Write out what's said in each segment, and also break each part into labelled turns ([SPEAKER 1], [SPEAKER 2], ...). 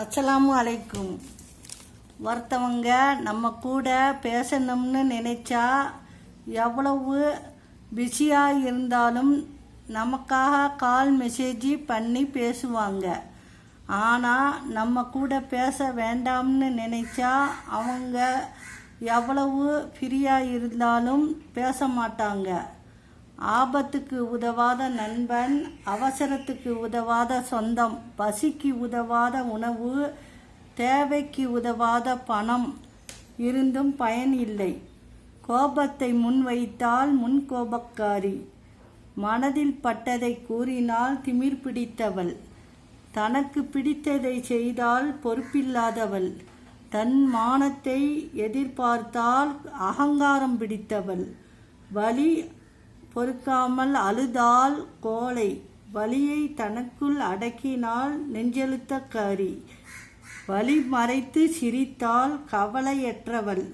[SPEAKER 1] அஸ்ஸலாமு அலைக்கும். ஒருத்தவங்க நம்ம கூட பேசணும்னு நினைச்சா எவ்வளவு பிஸியாக இருந்தாலும் நமக்காக கால் மெசேஜ் பண்ணி பேசுவாங்க. ஆனால் நம்ம கூட பேச வேண்டாம்னு நினைச்சா அவங்க எவ்வளவு ஃப்ரீயாக இருந்தாலும் பேச மாட்டாங்க. ஆபத்துக்கு உதவாத நண்பன் அவசரத்துக்கு உதவாத சொந்தம் பசிக்கு உதவாத உணவு தேவைக்கு உதவாத பணம் இருந்தும் பயன் இல்லை. கோபத்தை முன்வைத்தால் முன்கோபக்காரி மனதில் பட்டதை கூறினால் திமிர் பிடித்தவள். தனக்கு பிடித்ததை செய்தால் பொறுப்பில்லாதவள். தன் மானத்தை எதிர்பார்த்தால் அகங்காரம் பிடித்தவள். வலி பொறுக்காமல் அழுதால் கோலை வலியை தனக்குள் அடக்கினால் நெஞ்செழுத்தக்காரி வலி மறைத்து சிரித்தால் கவலையற்றவள்.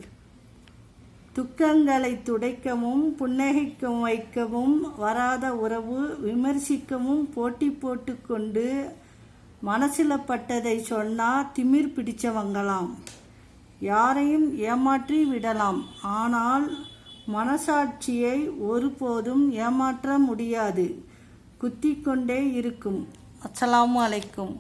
[SPEAKER 1] துக்கங்களை துடைக்கவும் புன்னகைக்கும் வைக்கவும் வராத உறவு விமர்சிக்கவும் போட்டி போட்டுக்கொண்டு மனசில் பட்டதை சொன்னா திமிர் பிடிச்சவங்களாம். யாரையும் ஏமாற்றி விடலாம். ஆனால் மனசாட்சியை ஒருபோதும் ஏமாற்ற முடியாது. குத்திக்கொண்டே இருக்கும். அஸ்லாம் அலைக்கும்.